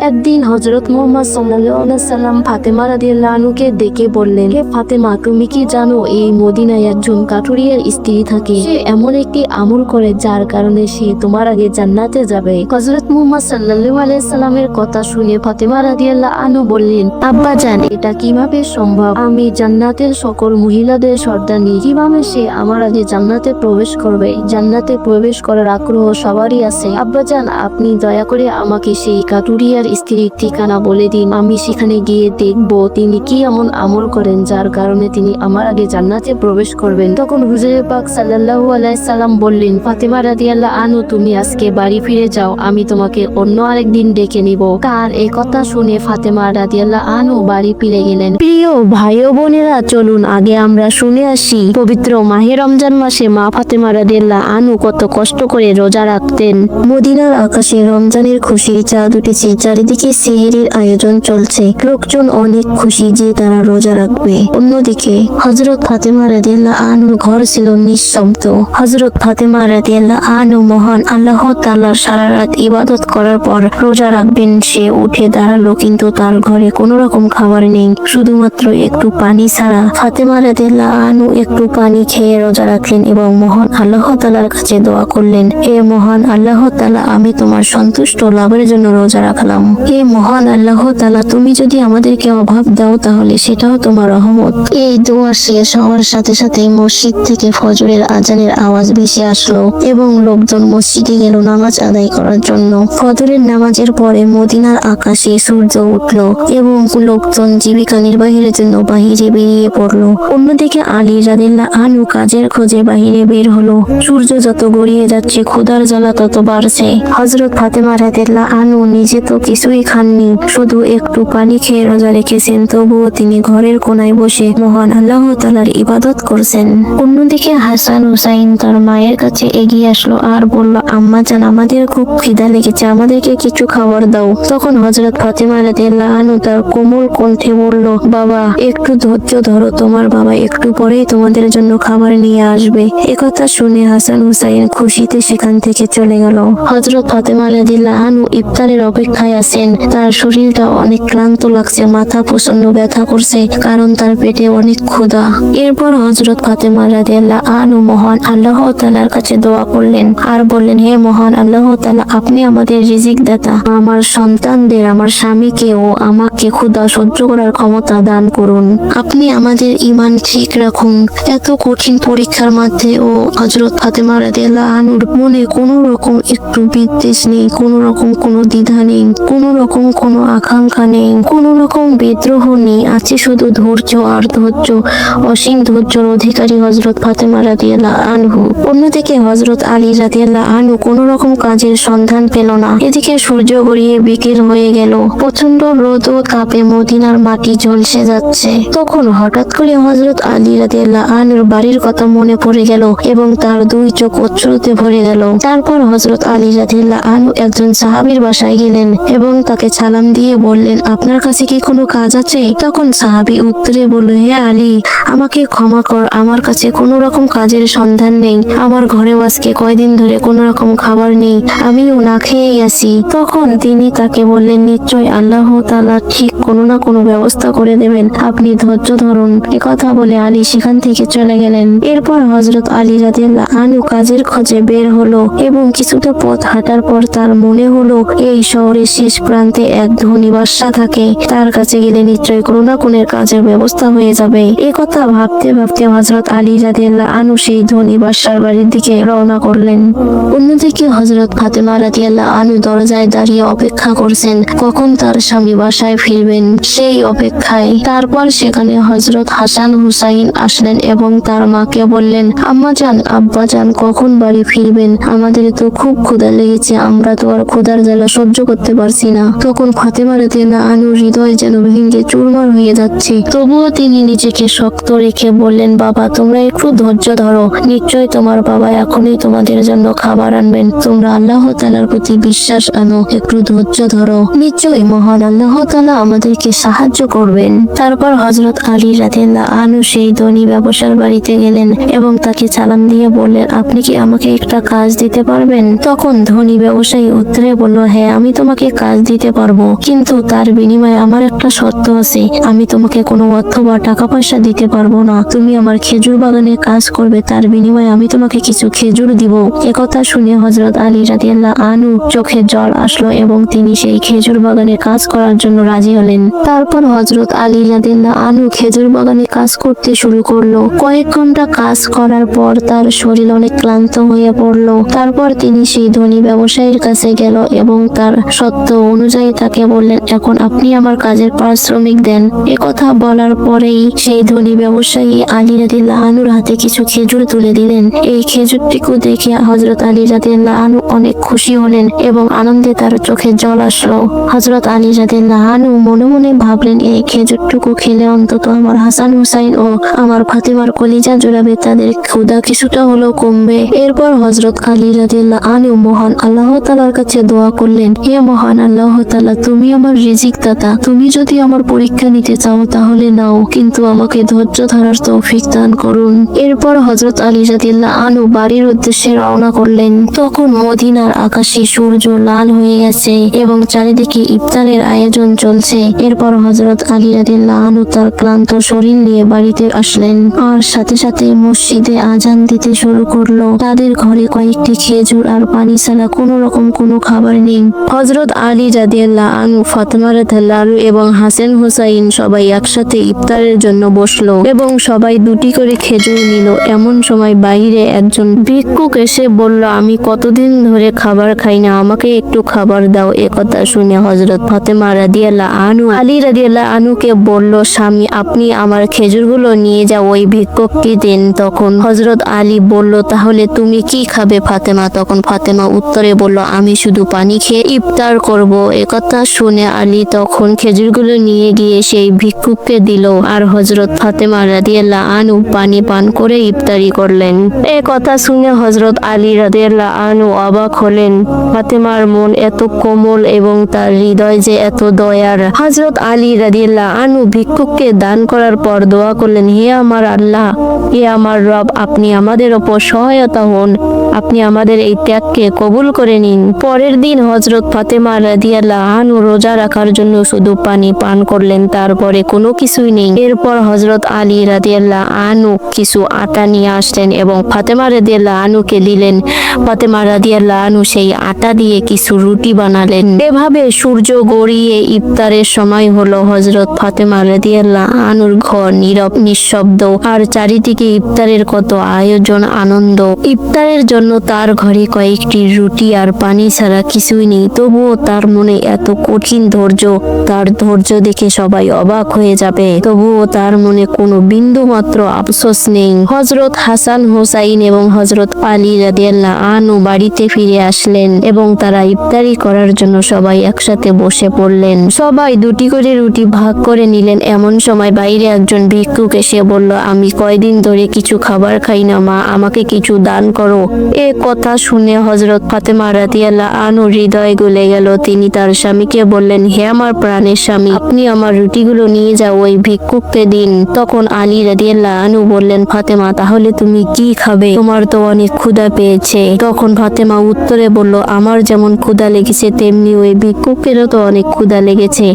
একদিন হজরত মোহাম্মদ সাল্লাম ফাতেমা আনহুকে ডেকে বললেন, হে ফাতেমা, তুমি কি জানো এই মদিনায় একজন কাঠুরিয়ার স্ত্রী থাকে? সে এমন একটি আমল করে যার কারণে সে তোমার আগে জান্নাতে যাবে। হজরত মোহাম্মদ আলাইহি সাল্লামের কথা শুনে ফাতেমা রাদিয়াল্লাহু আনু বললেন, আব্বা জান, এটা কীভাবে সম্ভব? আমি জান্নাতের সকল মহিলাদের সর্দানি কীভাবে সে আমার আগে জান্নাতে প্রবেশ করবে? জান্নাতে প্রবেশ করার আগ্রহ সবারই আছে। আব্বা জান, আপনি দয়া করে আমাকে সেই কাটুরিয়ার স্ত্রীর ঠিকানা বলে দিন, আমি সেখানে গিয়ে দেখব তিনি কি এমন আমল করেন, যার কারণে তিনি আমার আগে জান্নাতে প্রবেশ করবেন। তখন হুজুরে পাক সাল্লাল্লাহু আলাইহি সাল্লাম বললেন, ফাতেমা রাদিয়াল্লাহু আনহু, তুমি আজকে বাড়ি ফিরে যাও, আমি তোমাকে অন্য আরেকদিন ডেকে নিব। তার এই কথা শুনে ফাতেমা রাদিয়াল্লাহু আনহু বাড়ি ফিরে গেলেন। প্রিয় ভাই বোনেরা, চলুন আগে আমরা শুনে আসি, পবিত্র মাহে রমজান মাসে মা ফাতেমা রাদিয়াল্লাহু আনহু কত কষ্ট করে রোজা রাখতেন। মদিনার আকাশে রমজানের খুশির চাঁদ উঠেছে চারিদিকে সেহেরির আয়োজন চলছে। লোকজন অনেক খুশি যে তারা রোজা রাখবে। অন্যদিকে হজরত ফাতেমা রাদিয়াল্লাহু আনহুর ঘর ছিল নিঃশব্দ হজরত ফাতেমা রাদিয়াল্লাহু আনহু মহান আল্লাহ তাআলার সারা রাত ইবাদত করার পর রোজা রাখবেন। সে উঠে দাঁড়াল, কিন্তু তার ঘরে কোনো রকম খাবার নেই। শুধুমাত্র একটু পানি ছাড়া। ফাতেমা রাদিয়াল্লাহু আনু একটু পানি খেয়ে রোজা রাখলেন এবং মহান আল্লাহ তাআলার কাছে দোয়া করলেন, হে মহান আল্লাহ তাআলা, আমি তোমার সন্তুষ্ট লাভের জন্য রোজা রাখলাম। হে মহান আল্লাহ তাআলা, তুমি যদি আমাদেরকে অভাব দাও তাহলে সেটাও তোমার রহমত। এই দোয়া শেষ হওয়ার সাথে সাথে মসজিদ থেকে ফজরের আজানের আওয়াজ ভেসে আসলো এবং লোকজন মসজিদে গেল নামাজ আদায় করার জন্য। ফজরের নামাজের পরে মদিনার আকাশে সূর্য উঠল এবং লোকজন জীবিকা নির্বাহের জন্য বাহিরে বেরিয়ে পড়ল। অন্যদিকে আলী রাদিল্লা আনু কাজের খোঁজে বাহিরে বের হলো। সূর্য যত গড়িয়ে যাচ্ছে ক্ষুধার জ্বালা তত বাড়ছে। হজরত ফাতেমা রাদিল্লা আনু নিজে তো কিছুই খাননি, শুধু একটু পানি খেয়ে রোজা রেখেছেন, তবুও তিনি ঘরের কোনায় বসে মহান আল্লাহ তালার ইবাদত করছেন। অন্যদিকে হাসান হুসাইন তার মায়ের কাছে এগিয়ে আসলো আর বলল, আম্মা জান, আমাদের খুব খিদা লেগেছে, আমাদেরকে কিছু খাবার দাও। তখন হজরত ফাতেমা রাদিয়াল্লাহু তার কোমল কণ্ঠে বলল, বাবা, একটু ধৈর্য ধরো, তোমার বাবা একটু পরেই তোমাদের জন্য খাবার নিয়ে আসবে। একথা শুনে হাসান হুসাইন খুশিতে সেখান থেকে চলে গেল। হজরত ফাতেমা রাদিয়াল্লাহু ইফতারের অপেক্ষায় আছেন তার শরীরটা অনেক ক্লান্ত লাগছে, মাথা প্রচণ্ড ব্যথা করছে, কারণ তার পেটে অনেক ক্ষুধা। এরপর হজরত ফাতেমা রাদিয়াল্লাহু আনহু মহান আল্লাহ তাআলার কাছে দোয়া করলেন। আর বললেন, হে মহান আল্লাহ তাআলা, আপনি আমাদের রিজিক দাতা আমার সন্তানদের, আমার স্বামীকে ও আমাকে ক্ষুধা সহ্য করার ক্ষমতা দান করুন। আপনি আমাদের ইমান ঠিক রাখুন। এত কঠিন পরীক্ষার মধ্যে ও হজরত ফাতেমা রাদিয়াল্লাহু আনুর মনে কোনো রকম একটু বিদ্বেষ নেই কোনো রকম কোনো দ্বিধা নেই কোনো রকম কোনো আকাঙ্ক্ষা নেই কোনো রকম বিদ্রোহ নেই, আছে শুধু ধৈর্য আর ধৈর্য। অসীম ধৈর্যর অধিকারী হজরত ফাতেমা রাদিয়াল্লাহু আনহু। অন্যদিকে হজরত আলী রাদিয়াল্লাহু আনহু কোনো রকম কাজের সন্ধান পেল না। এদিকে সূর্য গড়িয়ে বিকেল হয়ে গেল। প্রচণ্ড রোদ ও তাপে মদিনার মাটি ঝলসে যাচ্ছে। তখন হঠাৎ করে হজরত আলী রাদিয়াল্লাহু আনহুর বাড়ির কথা মনে পড়ে গেল এবং তার দুই চোখ অশ্রুতে ভরে গেল। তারপর হজরত আলী রাদিয়াল্লাহু আনহু একজন সাহাবীর বাসায় গেলেন এবং তাকে সালাম দিয়ে বললেন, আপনার কাছে কি কোনো কাজ আছে? তখন সাহাবী উত্তরে বলল, হে আলী, আমাকে ক্ষমা কর, আমার কাছে কোনো রকম কাজের সন্ধান নেই। আমার ঘরে আজকে কয়দিন ধরে কোনো রকম খাবার নেই। আমিও না খেয়েই আছি। তখন তিনি তাকে বললেন, নিশ্চয় আল্লাহ তাআলা ঠিক কোনো না কোনো ব্যবস্থা করে দেবেন। আপনি ধৈর্য ধরুন। কথা বলে আলী সেখান থেকে চলে গেলেন। এরপর হজরত আলী রাদিয়াল্লাহু আনহু কাজের খোঁজে বের হলো এবং কিছুটা পথ হাঁটার পর তার মনে হলো, এই শহরের শেষ প্রান্তে এক ধনী বাদশা থাকে। তার কাছে গেলে নিশ্চয় কোনো না কোনো কাজের ব্যবস্থা হয়ে যাবে। এ কথা ভাবতে ভাবতে হজরত আলী রাদিয়াল্লাহু আনহু সেই ধনী বাদশার বাড়ির দিকে রওনা করলেন। অন্যদিকে হজরত ফাতেমা রাদিয়াল্লাহু আনহু দরজায় দাঁড়িয়ে অপেক্ষা করছেন। কখন তার স্বামী বাসায় ফিরবেন সেই অপেক্ষায়। তারপর সেখানে হজরত হাসান হুসাইন আসলেন এবং তার মাকে বললেন, আম্মা যান আব্বা যান কখন বাড়ি ফিরবেন? আমাদের তো খুব ক্ষুধা লেগেছে। আমরা তো আর ক্ষুধার জ্বালা সহ্য করতে পারছি না। তখন ফাতেমা রাদিয়াল্লাহু আনহুর হৃদয় যেন ভেঙে চুরমার হয়ে যাচ্ছে। তবুও তিনি নিজেকে শক্ত রেখে বললেন, বাবা, তোমরা একটু ধৈর্য ধরো। নিশ্চয় তোমার বাবা এখনই তোমাদের জন্য খাবার আনবেন। তোমরা আল্লাহ তালার প্রতি বিশ্বাস আনো। একটু ধৈর্য ধরো। নিশ্চয়ই মহান আল্লাহ তালা আমাদেরকে সাহায্য করবেন। তারপর হজরত আলী রাতেল্লা আনু সেই ধনী ব্যবসার বাড়িতে গেলেন এবং তাকে সালাম দিয়ে বললেন, আপনি কি আমাকে একটা কাজ দিতে পারবেন? তখন ধনী ব্যবসায়ী উত্তরে বলল হ্যাঁ আমি তোমাকে কাজ দিতে পারব। কিন্তু তার বিনিময়ে আমার একটা শর্ত আছে। আমি তোমাকে কোনো অর্থ বা টাকা পয়সা দিতে পারব না। তুমি আমার খেজুর বাগানে কাজ করবে। তার বিনিময়ে আমি তোমাকে কিছু খেজুর দিব। একথা শুনে হজরত আলী রাদিয়াল্লাহ আনু চোখে জল আসলো এবং তিনি সেই খেজুর বাগানে কাজ করার জন্য রাজি হলেন। তারপর হজরত আলী রাদিয়াল্লাহ আনু খেজুর বাগানে কাজ করতে শুরু করল। কয়েক ঘণ্টা কাজ করার পর তার শরীর অনেক ক্লান্ত হয়ে পড়ল। তারপর তিনি সেই ধনী ব্যবসায়ীর কাছে গেল এবং তার সত্য অনুযায়ী তাকে বললেন, এখন আপনি আমার কাজের পারিশ্রমিক দেন। এ কথা বলার পরেই সেই ধনী ব্যবসায়ী আলী রাদিল্লাহ আনুর হাতে কিছু খেজুর তুলে দিলেন। এই খেজুরটিকে দেখে হজরত আলী রাদিল্লাহ আনু অনেক খুশি হলেন এবং আনন্দে তার চোখে জল আসলো। হজরত আলী রাদিল্লাহ আনু মনে মনে ভাবলেন, এই খেজুরটুকু খেলে অন্তত আমার হাসান হুসাইন ও আমার ফাতিমার কলিজা জোড়াবে, তাদের ক্ষুদা কিছুটা হলেও কমবে। এরপর হজরত আলী রাদিল্লাহ আনু মহান আল্লাহ তালার কাছে দোয়া করলেন, হে মহান আল্লাহ তালা তুমি আমার রিজিক দাতা। তুমি যদি আমার পরীক্ষা নিতে চাও, তাহলে নাও, কিন্তু আমাকে ধৈর্য ধরার তৌফিক দান করুন। এরপর হজরত আলী রাদিল্লাহ আনু বাড়ির উদ্দেশ্যে রওনা করলেন। তখন মদিনার আকাশে সূর্য লাল হয়ে গেছে এবং চারিদিকে ইফতারের আয়োজন চলছে। এরপর হজরত আলী রাদিল্লাহ আনু তার ক্লান্ত শরীর নিয়ে বাড়িতে আসলেন। আর সাথে সাথে মসজিদে আজান দিতে শুরু করল। তাদের ঘরে কয়েকটি খেজুর আর পানি ছাড়া কোনো রকম কোনো খাবার নেই। হজরত আলী রাদিয়াল্লাহ আনু ফাতেমা রাদিয়াল্লাহু এবং হাসান হুসাইন সবাই একসাথে ইফতারের জন্য বসল এবং সবাই দুটি করে খেজুর নিল। এমন সময় বাইরে একজন ভিক্ষুক এসে বলল, আমি কতদিন ধরে খাবার খাই না, আমাকে একটু খাবার দাও। একথা শুনে হজরত ফাতেমা রাদিয়াল্লাহ আনু আলী রাদিয়াল্লাহ আনুকে বলল, স্বামী, আপনি আমার খেজুরগুলো নিয়ে যাও, ওই ভিক্ষুককে দেন। তখন হজরত আলী বলল, তাহলে তুমি কি খাবে? ফাতেমা তখন ফাতেমা উত্তরে বলল, আমি শুধু পানি খেয়ে ইফতার করব। একথা শুনে আলী তখন খেজুরগুলো নিয়ে গিয়ে সেই ভিক্ষুককে দিল আর হজরত ফাতেমা রাদিয়াল্লাহ আনু পানি পান করে ইফতারি করলেন। এ কথা শুনে হজরত আলী রাদিয়াল্লাহ আনু অবাক হলেন। ফাতেমার মন এত কোমল এবং তার হৃদয় যে এত দয়ার। হজরত আলী রাদিয়াল্লাহ আনু ভিক্ষুককে দান করার পর দোয়া করলেন, হে আমার আল্লাহ, হে আমার রব, আপনি আমাদের ওপর সহায়তা হন। আপনি আমাদের এই ত্যাগকে কবুল করে নিন। পরের দিন হজরত ফাতেমা রাদিয়াল্লাহ আনু রোজা রাখার জন্য শুধু পানি পান করলেন, তারপরে কোনো কিছুই নেই। এরপর হজরত আলী রাদিয়াল্লাহ আনু কিছু আটা নিয়ে আসলেন এবং ফাতেমা রাদিয়াল্লাহ আনুকে দিলেন। ফাতেমা রাদিয়াল্লাহ আনু সেই আটা দিয়ে কিছু রুটি বানালেন। এভাবে সূর্য গড়িয়ে ইফতারের সময় হলো হজরত ফাতেমা রাদিয়াল্লাহ আনুর ঘর নীরব, নিঃশব্দ আর চারিদিকে ইফতারের কত আয়োজন আনন্দ। ইফতারের জন্য তার ঘরে কয়েকটি রুটি আর পানি ছাড়া কিছুই নেই, তবুও তার মনে এত কঠিন ধৈর্য, তার ধৈর্য দেখে সবাই অবাক হয়ে যাবে। তবুও তার মনে কোনো বিন্দু মাত্র আফসোস নেই। হজরত হাসান হোসাইন এবং হজরত আলী রাদিয়াল্লাহ আনু বাড়িতে ফিরে আসলেন এবং তারা ইফতারি করার জন্য সবাই একসাথে বসে পড়লেন। সবাই দুটি করে রুটি ভাগ করে নিলেন। এমন সময় বাইরে একজন ভিক্ষুক এসে বলল, আমি কয়দিন ধরে কিছু খাবার খাই না, মা, আমাকে কিছু দান করো। এ কথা শুনে হজরত ফাতেমা রাদিয়াল্লাহ আনু হৃদয় গলে গেল। তিনি তার স্বামীকে বললেন, হে আমার প্রাণের স্বামী, আপনি আমার রুটিগুলো নিয়ে যাও ওই ভিক্ষুককে দিন। তখন আলী রাদিয়াল্লাহ আনু বললেন, ফাতেমা, তাহলে তুমি কি খাবে? তোমার তো অনেক ক্ষুধা পেয়েছে। তখন ফাতেমা উত্তরে বলল, আমার যেমন ক্ষুধা লেগেছে, তেমনি ওই ভিক্ষুকেরও তো অনেক ক্ষুধা লেগেছে।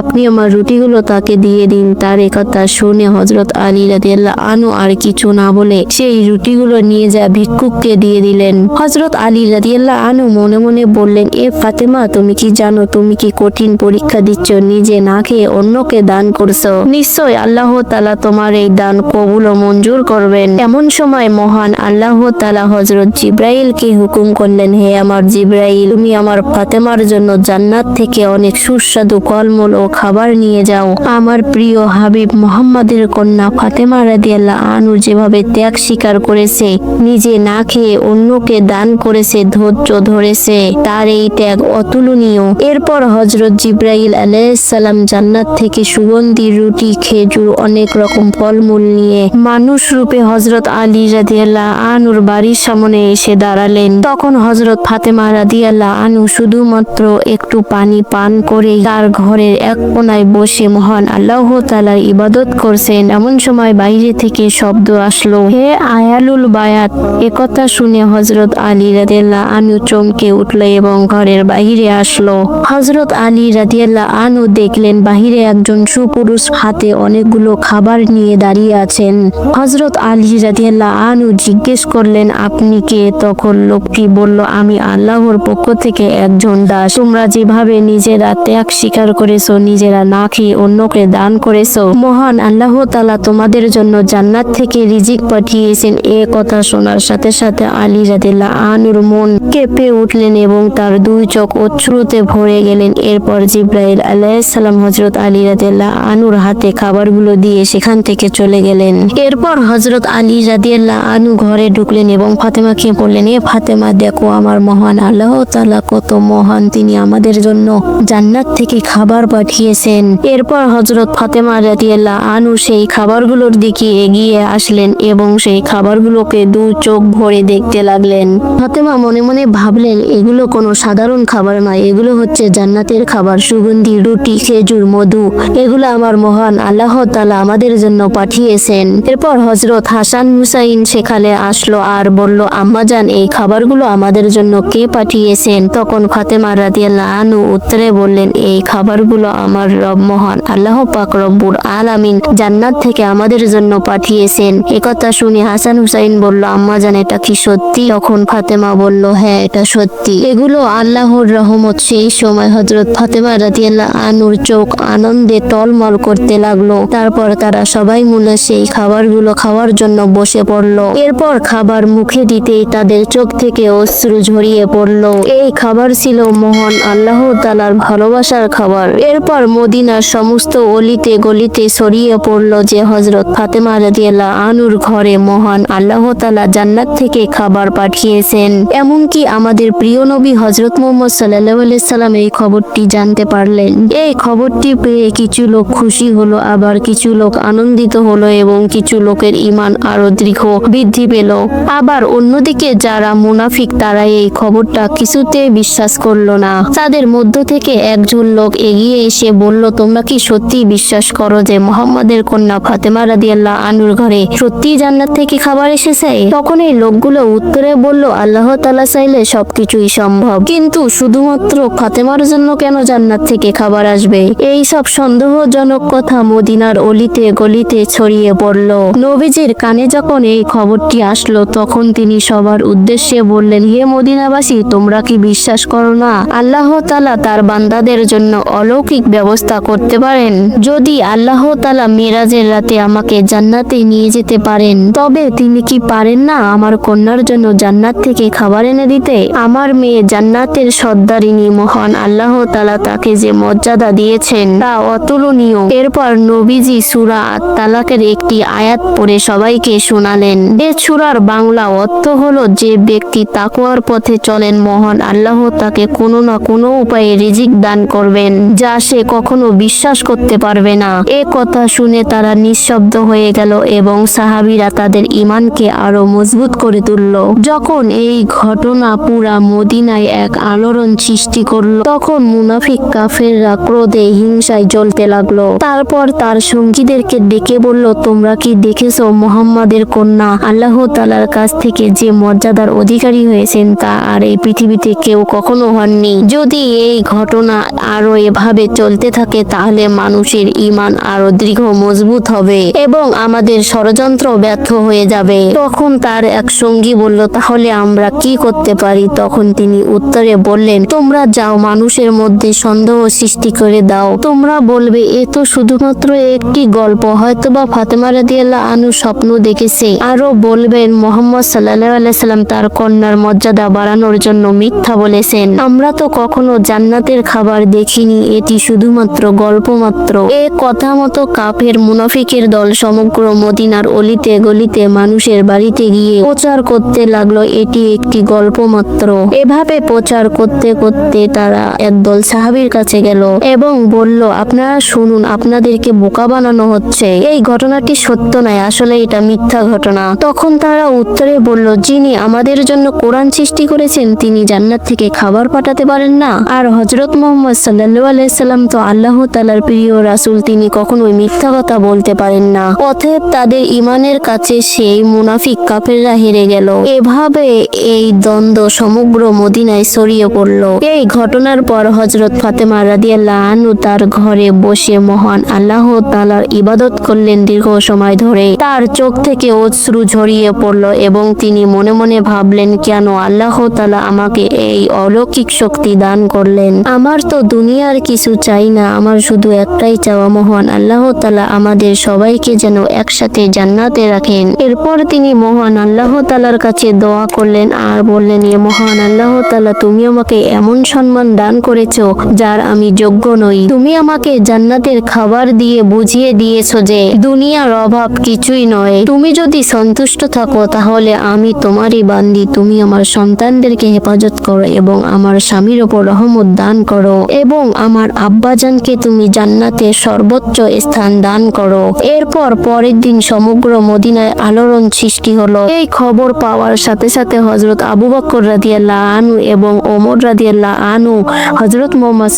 আপনি আমার রুটিগুলো তাকে দিয়ে দিন। তার একথা শুনে হজরত আলী রাদিয়াল্লাহ আনু আর কিছু না বলে সেই রুটিগুলো নিয়ে যা ভিক্ষুককে দিয়ে দিলেন। হজরত আলী রাদিয়াল্লাহ আনু মনে মনে বললেন, এ ফাতেমা, তুমি কি জানো, তুমি কি কঠিন পরীক্ষা দিচ্ছ? নিজে না খেয়ে অন্যকে দান করছ? নিশ্চয় আল্লাহ তালা তোমার এই দান কবুল ও মঞ্জুর করবেন। এমন সময় মহান আল্লাহ তালা হজরত জিব্রাইলকে হুকুম করলেন, হে আমার জিব্রাইল, তুমি আমার ফাতেমার জন্য জান্নাত থেকে অনেক সুস্বাদু ফলমূল ও খাবার নিয়ে যাও। আমার প্রিয় হাবিব মোহাম্মদের কন্যা ফাতেমা রাদিয়াল্লাহ আনু যেভাবে ত্যাগ স্বীকার করেছে, নিজে না খেয়ে অন্যকে দান করেছে, ধৈর্য ধরেছে, তার এই ত্যাগ অতুলনীয় এরপর হজরত জিব্রাইল আলাইসাল্লাম জান্নাত থেকে সুগন্ধি, রুটি, খেজুর, অনেক রকম ফলমূল নিয়ে মানুষ রূপে হজরত আলী রাদিয়াল্লাহ আনুর বাড়ির সামনে এসে দাঁড়ালেন। তখন হজরত ফাতেমা রাদিয়াল্লাহ আনু শুধুমাত্র একটু পানি পান করে তার ঘরের এক কোনায় বসে মহান আল্লাহ তালার ইবাদত করছেন। এমন সময় বাইরে থেকে শব্দ আসলো, হে আয়ালুল বায়াত! একথা শুনে হজরত আলী রাদিয়াল্লাহ আনু চমকে উঠল এবং ঘরের বাইরে আসলো। আসলো। হজরত আলী রাদিয়াল্লাহ আনু দেখলেন বাহিরে একজন সুপুরুষ হাতে অনেকগুলো খাবার নিয়ে দাঁড়িয়ে আছেন। হজরত আলী রাদিয়াল্লাহ আনু জিজ্ঞেস করলেন, আপনি কে? তখন লোকটি বলল, আমি আল্লাহর পক্ষ থেকে একজন দাস। তোমরা যেভাবে নিজেরা ত্যাগ স্বীকার করেছ, নিজেরা না খেয়ে অন্যকে দান করেছ। মহান আল্লাহ তালা তোমাদের জন্য জান্নাত থেকে রিজিক পাঠিয়েছেন। এ কথা শোনার সাথে সাথে আলী রাদিল্লাহ আনুর মন কেঁপে উঠলেন এবং তার দুই চোখ অশ্রুতে ভরে গেলেন। এরপর জিব্রাইল আলাইসাল্লাম হজরত আলী রাদিল্লাহ আনুর হাতে খাবারগুলো দিয়ে সেখান থেকে চলে গেলেন। এরপর হজরত আলী রাদিয়াল্লাহ আনু ঘরে ঢুকলেন এবং ফাতেমাকে বললেন এ ফাতেমা, দেখো আমার মহান আল্লাহ তালা কত মহান, তিনি আমাদের জন্য জান্নাত থেকে খাবার পাঠিয়েছেন। এরপর হজরত ফাতেমা রাদিয়াল্লাহ আনু সেই খাবারগুলোর দিকে এগিয়ে আসলেন এবং সেই খাবারগুলোকে দু চোখ ভরে দেখতে লাগলেন। ফাতেমা মনে মনে ভাবলেন, এগুলো কোনো সাধারণ খাবার নয় এগুলো হচ্ছে জান্নাতের খাবার, সুগন্ধি, রুটি, খেজুর, মধু। এগুলো আমার মহান আল্লাহ তালা আমাদের জন্য পাঠিয়েছেন। এরপর হজরত হাসান হুসাইন সেখানে আসলো আর বলল আম্মাজান এই খাবারগুলো আমাদের জন্য কে পাঠিয়েছেন? তখন ফাতেমা রাদিয়াল্লাহ আনু উত্তরে বললেন, এই খাবারগুলো আমার রব মহান আল্লাহ পাক রব্বুর আলামিন জান্নাত থেকে আমাদের জন্য পাঠিয়েছেন। একথা শুনে হাসান হুসাইন বলল আম্মাজান এটা কি সত্যি? তখন ফাতেমা বলল হ্যাঁ এটা সত্যি। এগুলো আল্লাহর রহমত সেই সময় হজরত ফাতেমা রাদিয়াল্লাহ আনুর চোখ আনন্দে টলমল করতে লাগল। তারপর তারা সবাই মিলে সেই খাবারগুলো খাওয়ার জন্য বসে পড়ল। এরপর খাবার মুখে দিতেই তাদের চোখ থেকে অশ্রু ঝরিয়ে পড়ল। এই খাবার ছিল মহান আল্লাহ তালার ভালোবাসার খাবার। এরপর মদিনার সমস্ত অলিতে গলিতে ছড়িয়ে পড়ল যে হজরত ফাতেমা রাদিয়াল্লাহ আনুর ঘরে মহান আল্লাহ তালা জান্নাত থেকে খাবার পাঠিয়েছেন। এমনকি আমাদের প্রিয় নবী হজরত মোহাম্মদ সাল্লাহ সাল্লাম এই খবরটি জানতে পারলেন। এই খবরটি পেয়ে কিছু লোক খুশি হলো, আবার কিছু লোক আনন্দিত হলো এবং কিছু লোকের ইমান আরও দৃঢ় বৃদ্ধি পেল। আবার অন্যদিকে যারা মুনাফিক, তারা এই খবরটা কিছুতে বিশ্বাস করল না। তাদের মধ্য থেকে একজন লোক এগিয়ে এসে বলল, তোমরা কি সত্যি বিশ্বাস করো যে মোহাম্মদের কন্যা ফাতেমা রাদিয়াল্লাহ আনুর ঘরে সত্যি জান্নাত থেকে খাবার এসেছে? তখন এই লোকগুলো উত্তরে বলল, আল্লাহ তালা চাইলে সবকিছুই সম্ভব। কিন্তু শুধুমাত্র ফাতেমার জন্য কেন জান্নাত থেকে খাবার আসবে? এই সব সন্দেহজনক কথা মদিনার অলিতে গলিতে ছড়িয়ে পড়ল। নবীজির কানে যখন এই খবরটি আসলো, তখন তিনি সবার উদ্দেশ্যে বললেন, হে মদিনাবাসী, তোমরা কি বিশ্বাস করো না? আল্লাহ তালা তার বান্দাদের জন্য অলৌকিক ব্যবস্থা করতে পারেন। যদি আল্লাহ তালা মিরাজের রাতে আমাকে জান্নাতে নিয়ে যেতে পারেন, তবে তিনি কি পারেন না আমার কন্যার জন্য জান্নাত থেকে খাবার এনে দিতে? আমার মেয়ে জান্নাতের সর্দারিনী মহান আল্লাহ তালা তাকে যে মর্যাদা দিয়েছেন তা অতুলনীয়। এরপর নবীজি সুরা তালাকের একটি আয়াত পড়ে সবাইকে শোনালেন। এ সুরার বাংলা অর্থ হলো যে ব্যক্তি তাকুয়ার পথে চলেন, মহান আল্লাহ তাকে কোনো না কোনো উপায়ে রিজিক দান করবেন, যা সে কখনো বিশ্বাস করতে পারবে না। এ কথা শুনে তারা নিঃশব্দ হয়ে গেল এবং সাহাবিরা তাদের ইমানকে আরও মজবুত করে তুলল। যখন এই ঘটনা পুরা মদিনায় এক আলোড়ন সৃষ্টি করল। তখন মুনাফিক কাফেররা ক্রোধে হিংসায় জ্বলতে লাগল। তারপর তার সঙ্গীদেরকে ডেকে বলল, তোমরা কি দেখেছ মোহাম্মদের কন্যা? আল্লাহ তালার কাছ থেকে যে মর্যাদার অধিকারী হয়েছেন তা আর এই পৃথিবীতে কেউ কখনো হননি। যদি এই ঘটনা আরও এভাবে চলতে থাকে, তাহলে মানুষের ইমান আরও দৃঢ় মজবুত হবে এবং আমাদের ষড়যন্ত্র ব্যর্থ হয়ে যাবে। তখন তার এক সঙ্গী বলল, তাহলে আমরা কি করতে পারি? তখন তিনি উত্তরে বললেন, তোমরা যাও, মানুষের মধ্যে সন্দেহ সৃষ্টি করে দাও। তোমরা বলবে, এ তো শুধুমাত্র একটি গল্প। হয়তোবা ফাতেমা রাদিয়াল্লাহ আনু স্বপ্ন দেখেছে। আরও বলবেন, মোহাম্মদ সাল্লাহ আলাইসাল্লাম তার কন্যার মর্যাদা বাড়ানোর জন্য মিথ্যা বলেছেন। আমরা তো কখনো জান্নাতের খাবার দেখিনি। এটি শুধুমাত্র গল্প মাত্র। এ কথা মতো কাফের মুনাফিকের দল সমগ্র মদিনার অলিতে গলিতে মানুষের বাড়িতে গিয়ে প্রচার করতে লাগল, এটি একটি গল্প মাত্র। এভাবে প্রচার করতে করতে তারা একদল সাহাবীর কাছে গেল এবং বলল, আপনারা শুনুন, আপনাদেরকে বোকা বানানো হচ্ছে। এই ঘটনাটি সত্য নয়, আসলে এটা মিথ্যা ঘটনা। তখন তারা উত্তরে বলল, যিনি আমাদের জন্য কোরআন সৃষ্টি করেছেন, তিনি জান্নাত থেকে খাবার পাঠাতে পারেন না। আর হজরত মোহাম্মদ সাল্লাল্লাহু আলাইহি সাল্লাম তো আল্লাহ তালার প্রিয় রাসুল, তিনি কখনোই মিথ্যা কথা বলতে পারেন না। অতএব তাদের ইমানের কাছে সেই মুনাফিক কাফেররা হেরে গেল। এভাবে এই দ্বন্দ্ব সমগ্র মদিনায় ছড়িয়ে পড়ল। এই ঘটনার পর হজরত ফাতেমা রাদিয়াল্লাহ আনহু তার ঘরে বসে মহান আল্লাহ তাআলার ইবাদত করলেন দীর্ঘ সময় ধরে। তার চোখ থেকে অশ্রু ঝরিয়ে পড়ল এবং তিনি মনে মনে ভাবলেন, কেন আল্লাহ তাআলা আমাকে এই অলৌকিক শক্তি দান করলেন? আমার তো দুনিয়ার কিছু চাই না, আমার শুধু একটাই চাওয়া মহান আল্লাহ তাআলা আমাদের সবাইকে যেন একসাথে জান্নাতে রাখেন। এরপর তিনি মহান আল্লাহ তাআলার কাছে দোয়া করলেন আর বললেন, এ মহান আল্লাহ তাআলা, তুমি আমাকে এমন সম্মান দান করেছ, যার আমি যোগ্য নই। তুমি আমাকে জান্নাতের খাবার দিয়ে বুঝিয়ে দিয়েছ যে দুনিয়ার অভাব কিছুই নয়। তুমি যদি সন্তুষ্ট থাকো, তাহলে আমি তোমারই বান্দি। তুমি আমার সন্তানদেরকে হেফাজত করো এবং আমার স্বামীর ওপর রহমত দান করো এবং আমার আব্বাজানকে তুমি জান্নাতে সর্বোচ্চ স্থান দান করো। এরপর পরের দিন সমগ্র মদিনায় আলোড়ন সৃষ্টি হলো। এই খবর পাওয়ার সাথে সাথে হজরত আবু বকর রাদিয়াল্লাহ আনু এবং ওমর রাদিয়াল্লাহ আনু। হজরত মোহাম্মদ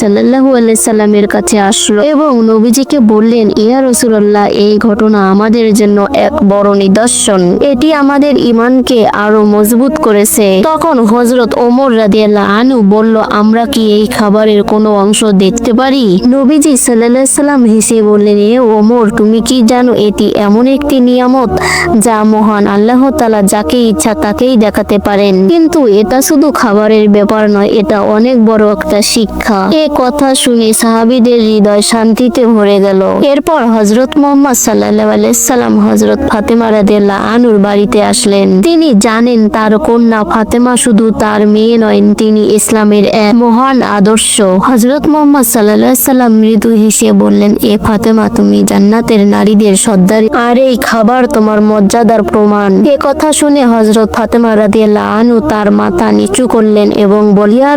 আলাইহি সাল্লামের কাছে আসলো এবং নবীজিকে বললেন, ইয়া রাসূলুল্লাহ, এই ঘটনা আমাদের জন্য এক বড় নিদর্শন। এটি আমাদের ইমানকে আরও মজবুত করেছে। তখন হজরত ওমর রাদিয়াল্লাহ আনু বলল, আমরা কি এই খাবারের কোনো অংশ দেখতে পারি? নবীজি আলাইহি সাল্লাম হেসে বললেন, এ ওমর, তুমি কি জানো এটি এমন একটি নিয়ামত যা মহান আল্লাহ তাআলা যাকে ইচ্ছা তাকেই দেখাতে পারেন? কিন্তু এটা শুধু খাবারের ব্যাপার নয়, এটা অনেক বড় একটা শিক্ষা। এ কথা শুনে সাহাবীদের হৃদয় শান্তিতে ভরে গেল। এরপর হজরত মোহাম্মদ সাল্লাম হজরত ফাতেমা রাদিয়াল্লাহু আনুর বাড়িতে আসলেন। তিনি জানেন তার কন্যা ফাতেমা শুধু তার মেয়ে নয়, তিনি ইসলামের এক মহান আদর্শ। হজরত মোহাম্মদ সাল্লাল্লাহু সাল্লাম মৃদু হেসে বললেন, এ ফাতেমা, তুমি জান্নাতের নারীদের সর্দার। আর এই খাবার তোমার মর্যাদার প্রমাণ। এ কথা শুনে হজরত ফাতেমা রাদিয়াল্লাহু আনহু তার মাথা নিচু করলেন এবং বলিয়া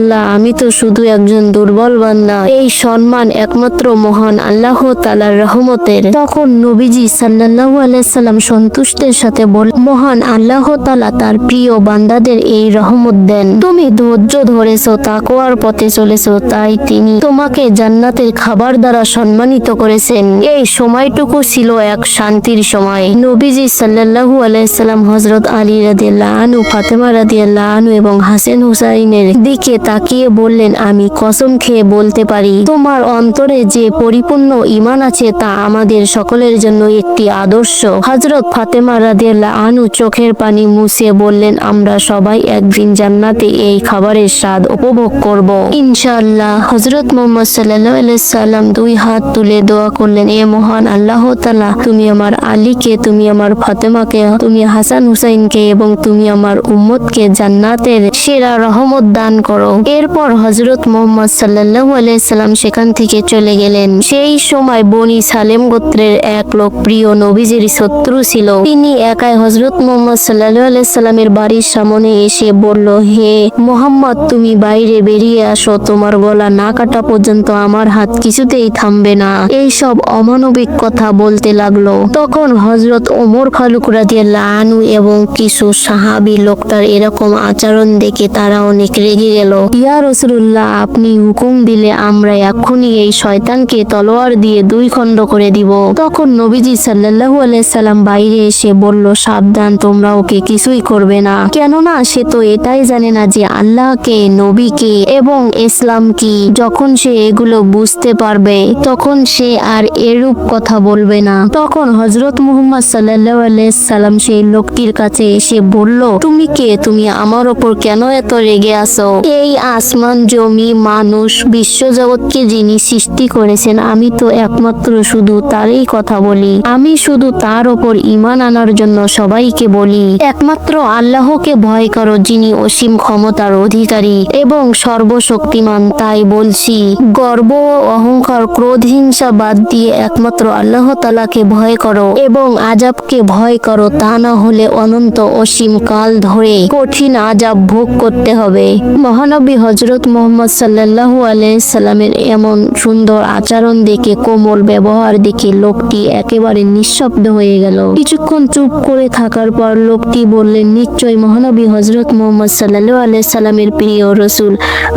রসুল্লাহ আমি তো শুধু একজন দুর্বল বান্দা। এই সম্মান একমাত্র মহান আল্লাহ তাআলার রহমতের। তখন নবীজি সাল্লাল্লাহু আলাইহি সাল্লাম সন্তুষ্টের সাথে বল, মহান আল্লাহ তাআলা তার প্রিয় বান্দাদের এই রহমত দেন। তুমি ধৈর্য ধরেছো, তাকওয়ার পথে চলেছো, তাই তিনি তোমাকে জান্নাতের খাবার দ্বারা সম্মানিত করেছেন। এই সময়টুকু ছিল এক শান্তির সময়। নবীজি সাল্লাল্লাহু আলাইসাল্লাম হজরত আলী রাদিয়াল্লাহু ফাতেমা রাদিয়াল্লাহু এবং হাসেন হুসাইনের দিকে তাকিয়ে বললেন, আমি কসম খেয়ে বলতে পারি, তোমার অন্তরে যে পরিপূর্ণ ঈমান আছে তা আমাদের সকলের জন্য একটি আদর্শ। হজরত ফাতেমা রাদিয়াল্লাহু আনু চোখের পানি মুছে বললেন, আমরা সবাই একদিন জান্নাতে এই খাবারের স্বাদ উপভোগ করব। ইনশাআল্লাহ হজরত মোহাম্মদ আলাইহি সাল্লাম দুই হাত তুলে দোয়া করলেন, এ মহান আল্লাহ তাআলা, তুমি আমার আলীকে, তুমি আমার ফাতেমাকে, তুমি হাসান হুসাইনকে এবং তুমি আমার উম্মতকে জান্নাতের সেরা রহমত দান করো। এরপর হজরত মোহাম্মদ সাল্লাল্লাহু আলাইহি সাল্লাম সেখান থেকে চলে গেলেন। সেই সময় বনি সালেম গোত্রের এক লোক প্রিয় নবীজির শত্রু ছিল। তিনি একাই হজরত মোহাম্মদ সাল্লাল্লাহু আলাইহি সাল্লামের বাড়ির সামনে এসে বলল, হে মোহাম্মদ, তুমি বাইরে বেরিয়ে আসো। তোমার গলা না কাটা পর্যন্ত আমার হাত কিছুতেই থামবে না। এই সব অমানবিক কথা বলতে লাগল। তখন হজরত ওমর ফারুক রাদিয়াল্লাহু আনহু এবং কিছু সাহাবি লোকটার এরকম আচরণ দেখে তারা অনেক রেগে গেল। ইয়া রাসূলুল্লাহ, আপনি হুকুম দিলে আমরা এক্ষুনি এই শয়তানকে তলোয়ার দিয়ে দুই খণ্ড করে দিব। তখন নবীজি সাল্লাল্লাহু আলাইহি সাল্লাম বাইরে এসে বলল, সাবধান, তোমরা ওকে কিছুই করবে না। কেননা সে তো এটাই জানে না যে আল্লাহকে নবীকে এবং ইসলাম কি। যখন সে এগুলো বুঝতে পারবে, তখন সে আর এরূপ কথা বলবে না। তখন হজরত মুহাম্মদ সাল্লাল্লাহু আলাইহি সাল্লাম সেই লোকটির কাছে এসে বলল, তুমি কে? তুমি আমার ওপর কেন এত রেগে আছো? এই আসমান, জমি, মানুষ, বিশ্বজগৎকে যিনি সৃষ্টি করেছেন, আমি তো একমাত্র শুধু তারই কথা বলি। আমি শুধু তার ওপর ইমান আনার জন্য সবাইকে বলি। একমাত্র আল্লাহকে ভয় করো, যিনি অসীম ক্ষমতার অধিকারী এবং সর্বশক্তিমান, তাই বলছি। গর্ব ও অহংকার, ক্রোধ, হিংসা বাদ দিয়ে একমাত্র আল্লাহ তালাকে ভয় করো এবং আজাবকে ভয় করো, তা না হলে অনন্ত অসীম কাল ধরে কঠিন আজাব ভোগ করতে হবে। মহানবী হজরত মোহাম্মদ সাল্লাল্লাহু আলাইসাল্লামের এমন সুন্দর আচরণ দেখে, কোমল ব্যবহার দেখে লোকটি একেবারে নিঃশব্দ হয়ে গেল। কিছুক্ষণ চুপ করে থাকার পর লোকটি বললেন নিশ্চয় মহানবী হজরত মোহাম্মদ সাল্লাল্লাহু আলাইসাল্লামের প্রিয় রসুল।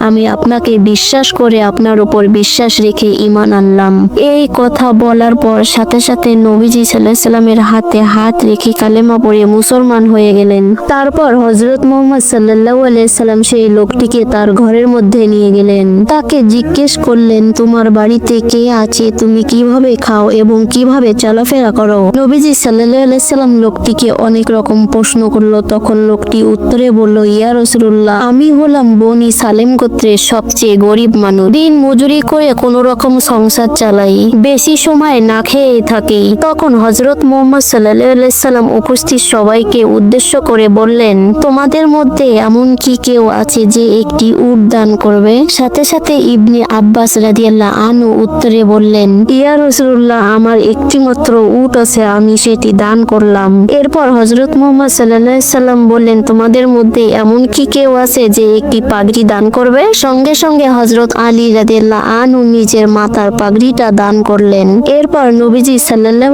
আমি আপনাকে বিশ্বাস করে আপনার উপর বিশ্বাস রেখে ইমান আনলাম। এই কথা বলার পর সাথে সাথে নবীজি সাল্লাহ সাল্লামের হাতে হাত রেখে কালেমা পড়ে মুসলমান হয়ে গেলেন। তারপর হজরত মোহাম্মদ সাল্লাল্লাহু আলাইহি সাল্লাম সেই লোকটিকে তার তার ঘরের মধ্যে নিয়ে গেলেন। তাকে জিজ্ঞেস করলেন, তোমার বাড়িতে কে আছে? তুমি কীভাবে খাও এবং কীভাবে চলাফেরা করো? নবীজি সাল্লাম লোকটিকে অনেক রকম প্রশ্ন করল। তখন লোকটি উত্তরে বলল, ইয়া রসুল্লাহ আমি হলাম বনি সালেম গোত্রের সবচেয়ে গরিব মানুষ। দিন মজুরি করে কোনো রকম সংসার চালাই, বেশি সময় না খেয়ে থাকি। তখন হজরত মোহাম্মদ সাল্লাম উপস্থিত সবাইকে উদ্দেশ্য করে বললেন, তোমাদের মধ্যে এমন কি কেউ আছে যে একটি উট দান করবে। সাথে সাথে ইবনে আব্বাস রাদিয়াল্লাহ আনু উত্তরে বললেন, ইয়া রসুল্লাহ আমার একটি মাত্র উট আছে, আমি সেটি দান করলাম। এরপর হজরত মোহাম্মদ সাল্লাহ সাল্লাম বললেন, তোমাদের মধ্যে এমন কি কেউ আছে যে একটি পাগড়ি দান করবে? সঙ্গে সঙ্গে হজরত আলী রাদিয়াল্লাহ আনু নিজের মাথার পাগড়িটা দান করলেন। এরপর নবীজি সাল্লাহ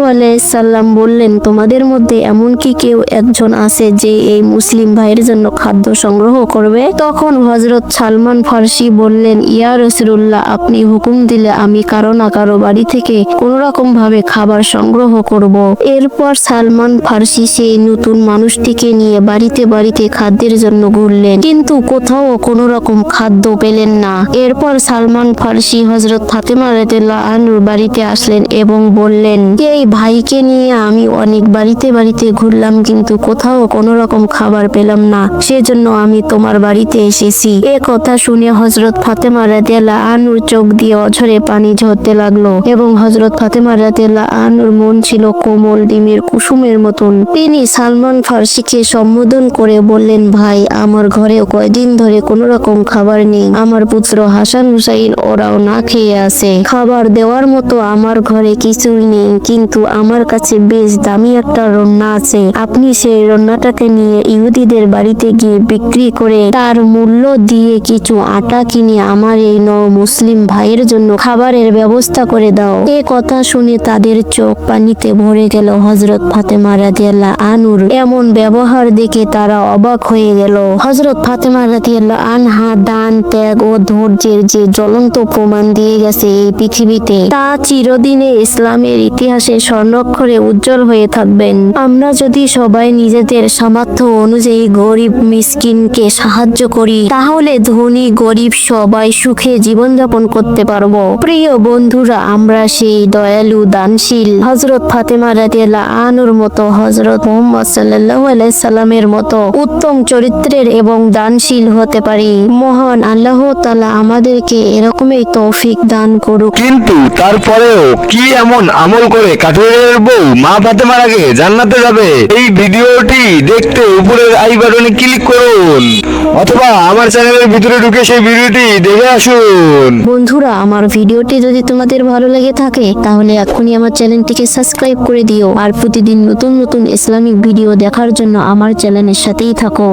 সাল্লাম বললেন, তোমাদের মধ্যে এমন কি কেউ একজন আছে যে এই মুসলিম ভাইয়ের জন্য খাদ্য সংগ্রহ করবে? তখন হজরত সালমান ফার্সি বললেন, ইয়া রসুল্লাহ আপনি হুকুম দিলে আমি কারও না কারও বাড়ি থেকে কোন রকম ভাবে খাবার সংগ্রহ করব। এরপর সালমান ফার্সি সেই নতুন মানুষটিকে নিয়ে বাড়িতে বাড়িতে খাদ্যের জন্য ঘুরলেন, কিন্তু কোথাও কোনো রকম খাদ্য পেলেন না। এরপর সালমান ফার্সি হজরত ফাতেমা রাদিয়াল্লাহু আনহুর বাড়িতে আসলেন এবং বললেন, এই ভাইকে নিয়ে আমি অনেক বাড়িতে বাড়িতে ঘুরলাম, কিন্তু কোথাও কোনো রকম খাবার পেলাম না। সেজন্য আমি তোমার বাড়িতে এসেছি। এ কথা শুনে হজরত ফাতেমা রাদিয়াল্লাহু আনহুর চোখ দিয়ে অঝরে পানি ঝরতে লাগল এবং হজরত ফাতেমা রাদিয়াল্লাহু আনহুর মন ছিল কোমল ডিমের কুসুমের মতন। তিনি সালমান ফার্সিকে সম্বোধন করে বললেন, ভাই, আমার ঘরে কয়দিন ধরে কোনো রকম খাবার নেই। আমার পুত্র হাসান হুসাইন ওরাও না খেয়ে আছে। খাবার দেওয়ার মতো আমার ঘরে কিছুই নেই, কিন্তু আমার কাছে বেশ দামি একটা রান্না আছে। আপনি সেই রান্নাটাকে নিয়ে ইহুদিদের বাড়িতে গিয়ে বিক্রি করে তার মূল্য দিয়ে কিছু আটা কিনে আমার এই ন মুসলিম ভাইয়ের জন্য খাবারের ব্যবস্থা করে দাও। এ কথা শুনে তাদের চোখ পানিতে ভরে গেল হজরত ফাতেমা রাদিয়াল্লাহ আনুর এমন ব্যবহার দেখে তারা অবাক হয়ে গেল। হজরত ফাতেমা রাদিয়াল্লাহ আনহা দান, ত্যাগ ও ধৈর্যের যে জ্বলন্ত প্রমাণ দিয়ে গেছে এই পৃথিবীতে, তা চিরদিনে ইসলামের ইতিহাসে স্বর্ণক্ষরে উজ্জ্বল হয়ে থাকবেন। আমরা যদি সবাই নিজেদের সামর্থ্য অনুযায়ী গরিব, মিসকিনকে সাহায্য করি, তাহলে ধনী, গরিব সবাই সুখে জীবনযাপন করতে পারব। প্রিয় বন্ধুরা, আমরা সেই দয়ালু, দানশীল হজরত ফাতেমা রাদিয়াল্লাহ আনুর মতো হজরত মোহাম্মদ আলাইহি সাল্লামের মতো উত্তম চরিত্রের এবং দানশীল হতে পারি। মহান আল্লাহ তাআলা আমাদেরকে এরকমই তৌফিক দান করুক। কিন্তু তারপরেও কি এমন আমল করে কাঠুরের বউ মা ফাতেমার আগে জান্নাতে যাবে। এই ভিডিওটি দেখতে উপরের আই বাটনে ক্লিক করুন। অথবা আমার চ্যানেলের ভিতরে ঢুকে সেই ভিডিওটি দেখে আসুন। বন্ধুরা, আমার ভিডিওটি যদি তোমাদের ভালো লেগে থাকে, তাহলে এখনই আমার চ্যানেলটিকে সাবস্ক্রাইব করে দিও। আর প্রতিদিন নতুন নতুন ইসলামিক ভিডিও দেখার জন্য আমার চ্যানেলের সাথেই থাকো।